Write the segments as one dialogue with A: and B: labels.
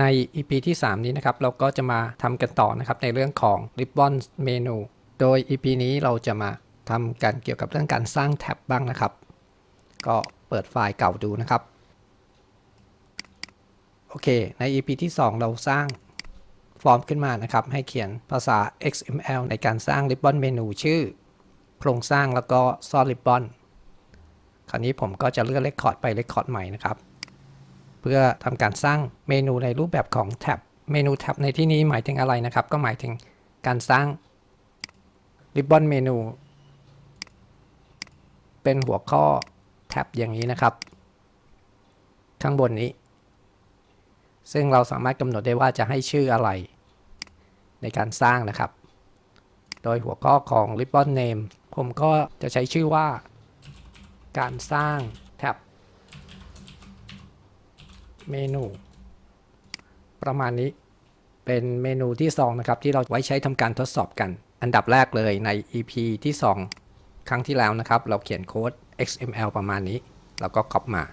A: ใน EP ที่ 3 นี้นะครับเราก็จะมาทำกันต่อนะครับในเรื่องของ Ribbon Menu โดย EP นี้เราจะมาทำกันเกี่ยวกับเรื่องการสร้างแท็บบ้างนะครับ ก็เปิดไฟล์เก่าดูนะครับ โอเค ใน EP ที่ 2 เราสร้างฟอร์มขึ้นมานะครับ ให้เขียนภาษา XML ในการสร้าง Ribbon Menu ชื่อ โครงสร้างแล้วก็ซ่อน Ribbon คราวนี้ผมก็จะเลือก Record ไป Record ใหม่นะครับ เพื่อทำการสร้างเมนูในรูปแบบของแท็บ เมนูแท็บในที่นี้หมายถึงอะไรนะครับ ก็หมายถึงการสร้าง Ribbon เมนู เป็นหัวข้อแท็บอย่างนี้นะครับ ข้างบนนี้ ซึ่งเราสามารถกำหนดได้ว่าจะให้ชื่ออะไร ในการสร้างนะครับ โดยหัวข้อของ Ribbon Name ผมก็จะใช้ชื่อว่า การสร้างแท็บ เมนู ประมาณนี้เป็นเมนูที่ 2 นะครับ ที่เราไว้ใช้ทำการทดสอบกัน อันดับแรกเลยใน EP ที่ 2 ครั้งที่แล้วนะครับ เราเขียนโค้ด XML ประมาณนี้ แล้วก็ก๊อปมา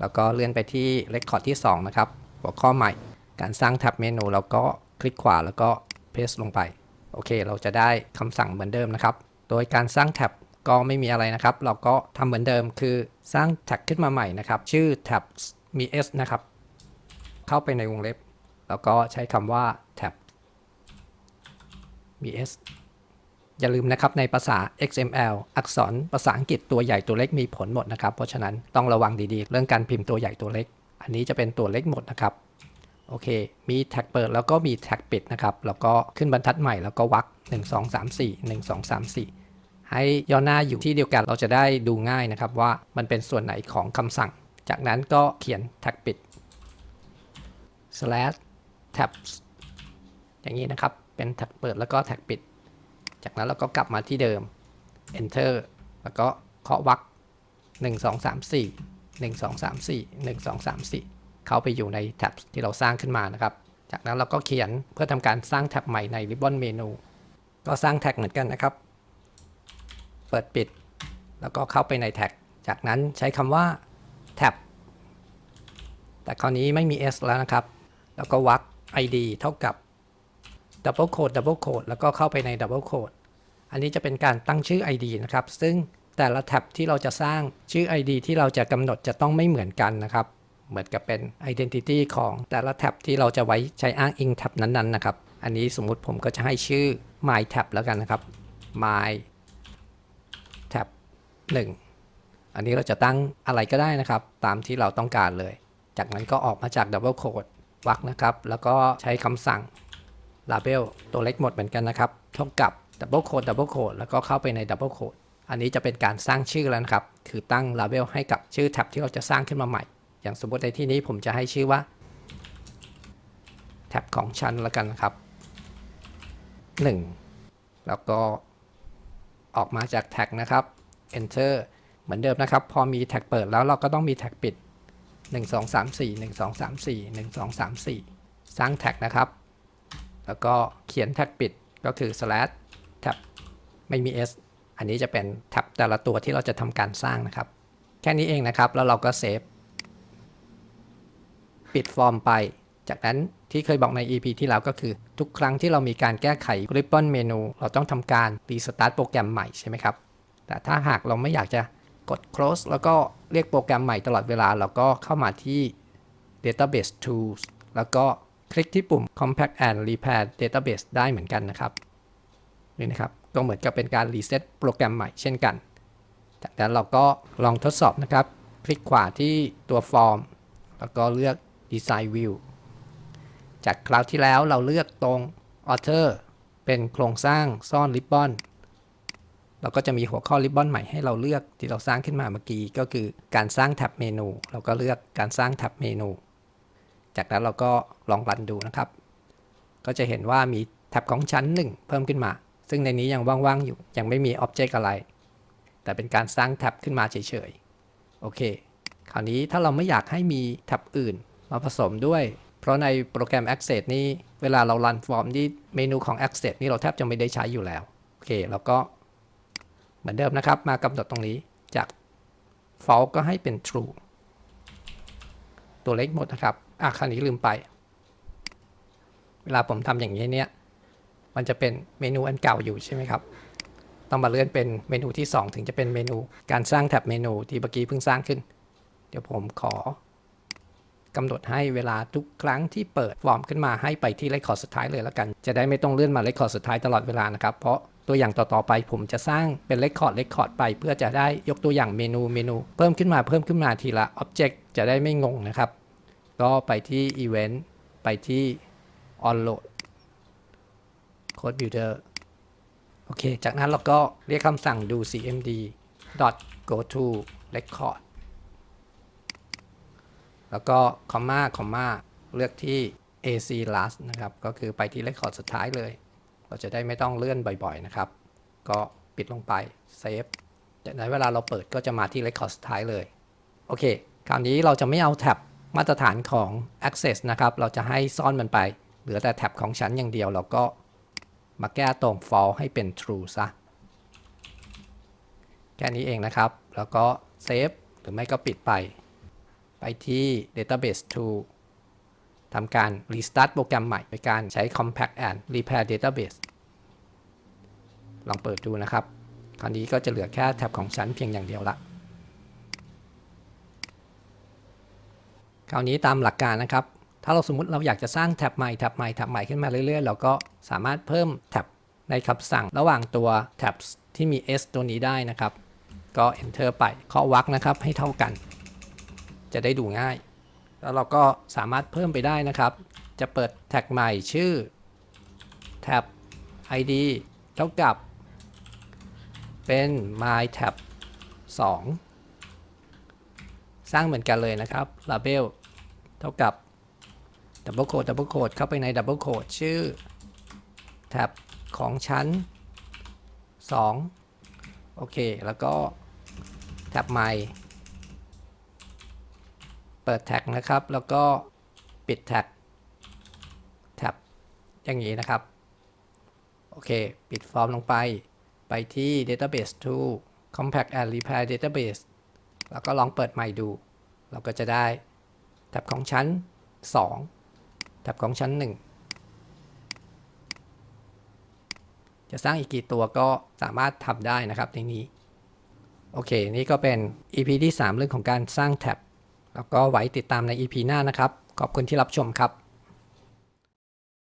A: แล้วก็เลื่อนไปที่ Record ที่ 2 นะครับ หัวข้อใหม่ การสร้างแท็บเมนูเราก็คลิกขวาแล้วก็ paste ลงไป โอเค เราจะได้คำสั่งเหมือนเดิมนะครับ โดยการสร้างแท็บก็ไม่มีอะไรนะครับ เราก็ทำเหมือนเดิมคือสร้างแท็กขึ้นมาใหม่นะครับ ชื่อแท็บ มี s นะครับ เข้าไปในวงเล็บ แล้วก็ใช้คำว่า tab มี s อย่าลืมนะครับในภาษา XML อักษรภาษาอังกฤษตัวใหญ่ตัวเล็กมีผลหมดนะครับ เพราะฉะนั้นต้องระวังดีๆ เรื่องการพิมพ์ตัวใหญ่ตัวเล็ก อันนี้จะเป็นตัวเล็กหมดนะครับ โอเค มีแท็กเปิดแล้วก็มีแท็กปิดนะครับ แล้วก็ขึ้นบรรทัดใหม่แล้วก็วรรค1 2 3 4 1 2 3 4 ให้ย่อหน้าอยู่ที่เดียวกันเราจะได้ดูง่ายนะครับว่ามันเป็นส่วนไหนของคำสั่ง จากนั้นก็เขียนแท็กปิด slash tabs อย่างนี้นะครับ เป็นแท็กเปิดแล้วก็แท็กปิด จากนั้นเราก็กลับมาที่เดิม enter แล้วก็เคาะวรรค1 2 3 4 1 2 3 4 1 2 3 4 เข้าไปอยู่ในแท็บที่เราสร้างขึ้นมานะครับ จากนั้นเราก็เขียนเพื่อทำการสร้างแท็บใหม่ใน Ribbon Menu ก็สร้างแท็กเหมือนกันนะครับ เปิดปิด แล้วก็เข้าไปในแท็ก จากนั้นใช้คำว่า tab แต่คราวนี้ไม่มี s แล้วนะครับ แล้วก็วรรค id เท่ากับ double quote double quote แล้วก็เข้าไปใน double quote อันนี้จะเป็นการตั้งชื่อ id นะครับ ซึ่งแต่ละแท็บที่เราจะสร้างชื่อ id ที่เราจะกำหนดจะต้องไม่เหมือนกันนะครับ เหมือนกับเป็น identity ของแต่ละแท็บที่เราจะไว้ใช้อ้างอิงแท็บนั้นๆนะครับ อันนี้สมมุติผมก็จะให้ชื่อ my tab แล้วกันนะครับ my tab 1 อันนี้เราจะตั้งอะไรก็ได้นะครับ ตามที่เราต้องการเลย จากนั้นก็ออกมาจาก double quote วรรคนะครับ แล้วก็ใช้คำสั่ง label ตัวเล็กหมดเหมือนกันนะครับเท่ากับ double quote double quote แล้วก็เข้าไปใน double quote อันนี้จะเป็นการสร้างชื่อแล้วนะครับ คือตั้ง label ให้กับชื่อแท็บที่เราจะสร้างขึ้นมาใหม่ อย่างสมมติในที่นี้ผมจะให้ชื่อว่าแท็บของฉันแล้วกันนะครับ 1 แล้วก็ออกมาจากแท็กนะครับ enter เหมือนเดิมนะครับ พอมีแท็กเปิดแล้วเราก็ต้องมีแท็กปิด 1 2 3 4 1 2 3 4 1 2 3 4 สร้างแท็กนะครับ แล้วก็เขียนแท็กปิดก็คือ slash tab ไม่มี s อันนี้จะเป็นแท็บแต่ละตัวที่เราจะทำการสร้างนะครับ แค่นี้เองนะครับ แล้วเราก็เซฟ ปิดฟอร์มไป จากนั้นที่เคยบอกใน EP ที่แล้วก็คือ ทุกครั้งที่เรามีการแก้ไข Ribbon Menu เราต้องทำการ Restart โปรแกรมใหม่ใช่ไหมครับ แต่ถ้าหากเราไม่อยากจะ กด close แล้วก็เรียกโปรแกรมใหม่ตลอดเวลาเราก็เข้ามาที่ database tools แล้วก็คลิกที่ปุ่ม compact and repair database ได้เหมือนกันนะครับนี่นะครับ ก็เหมือนกับเป็นการ reset โปรแกรมใหม่เช่นกัน จากนั้นเราก็ลองทดสอบนะครับ คลิกขวาที่ตัวฟอร์ม แล้วก็เลือก design view จากคราวที่แล้วเราเลือกตรง author เป็นโครงสร้างซ่อน ribbon เราก็จะมีหัวข้อ ribbon ใหม่ให้เราเลือกที่เราสร้างขึ้นมาเมื่อกี้ก็คือการสร้างแท็บเมนู เราก็เลือกการสร้างแท็บเมนู จากนั้นเราก็ลองรันดูนะครับ ก็จะเห็นว่ามีแท็บของชั้น 1 เพิ่มขึ้นมา ซึ่งในนี้ยังว่างๆอยู่ ยังไม่มีอ็อบเจกต์อะไร แต่เป็นการสร้างแท็บขึ้นมาเฉยๆ โอเค คราวนี้ถ้าเราไม่อยากให้มีแท็บอื่นมาผสมด้วย เพราะในโปรแกรม Access นี่ เวลาเรารันฟอร์มที่เมนูของ Access นี่เราแทบจะไม่ได้ใช้อยู่แล้ว โอเคแล้วก็ มือนเดิมนะครับ มากำหนดตรงนี้จาก false ก็ให้เป็น true ตัวเล็กหมดนะครับ อะคราวนี้ลืมไป เวลาผมทำอย่างนี้เนี่ย มันจะเป็นเมนูอันเก่าอยู่ใช่ไหมครับ ต้องมาเลื่อนเป็นเมนูที่ 2 ถึงจะเป็นเมนูการสร้างแท็บเมนูที่เมื่อกี้เพิ่งสร้างขึ้น เดี๋ยวผมขอกำหนดให้เวลาทุกครั้งที่เปิดฟอร์มขึ้นมาให้ไปที่เลคคอร์ดสุดท้ายเลยแล้วกัน จะได้ไม่ต้องเลื่อนมาเลคคอร์ดสุดท้ายตลอดเวลานะครับ เพราะ ตัวอย่างต่อๆไป ผมจะสร้างเป็นเลคคอร์ดเลคคอร์ดไป เพื่อจะได้ยกตัวอย่างเมนูเมนู เพิ่มขึ้นมาเพิ่มขึ้นมาทีละอ็อบเจกต์จะได้ไม่งงนะครับ ก็ไปที่ Event ไปที่ Onload Code Builder โอเค จากนั้นเราก็เรียกคำสั่งดู cmd go to record แล้วก็ comma comma เลือกที่ ac last นะครับ ก็คือไปที่ record สุดท้ายเลย เราจะได้ไม่ต้องเลื่อนบ่อยๆนะครับ ก็ปิดลงไป save จากนั้นเวลาเราเปิดก็จะมาที่ record สุดท้ายเลย โอเค คราวนี้เราจะไม่เอาแท็บมาตรฐานของ access นะครับ เราจะให้ซ่อนมันไป เหลือแต่แท็บของฉันอย่างเดียว เราก็มาแก้ตรง false ให้เป็น true ซะ แค่นี้เองนะครับ แล้วก็เซฟหรือไม่ก็ปิดไป ไปที่ database tool ทำการ restart โปรแกรมใหม่โดยการใช้ compact and repair database ลองเปิดดูนะครับ คราวนี้ก็จะเหลือแค่แท็บของฉันเพียงอย่างเดียวละ คราวนี้ตามหลักการนะครับ ถ้าเราสมมติเราอยากจะสร้างแท็บใหม่แท็บใหม่แท็บใหม่ขึ้นมาเรื่อยๆ เราก็สามารถเพิ่มแท็บในคำสั่งระหว่างตัวแท็บที่มี s ตัวนี้ได้นะครับ ก็ enter ไปเคาะวรรคนะครับให้เท่ากัน จะได้ดูง่าย แล้วเราก็สามารถเพิ่มไปได้นะครับ จะเปิดแท็กใหม่ชื่อแท็บ id เท่ากับ เป็น my tab 2 สร้างเหมือนกันเลยนะครับ label เท่ากับดับเบิลโคดดับเบิลโคดเข้าไปในดับเบิลโคดชื่อแท็บของชั้น 2 โอเค แล้วก็แท็บใหม่ เปิดแท็กนะครับ แล้วก็ปิดแท็กแท็บอย่างนี้นะครับ โอเค ปิดฟอร์มลงไป ไปที่ database t o o compact and repair database แล้วก็ลองเปิดใหม่ดู เราก็จะได้แท็บของชั้น 2 แท็บของชั้น 1 จะสร้างอีกกี่ตัวก็สามารถทำได้นะครับในนี้ โอเค นี่ก็เป็น EP ที่ 3 เรื่องของการสร้างแท็บ แล้วก็ไว้ติดตามใน EP หน้านะครับ ขอบคุณที่รับชมครับ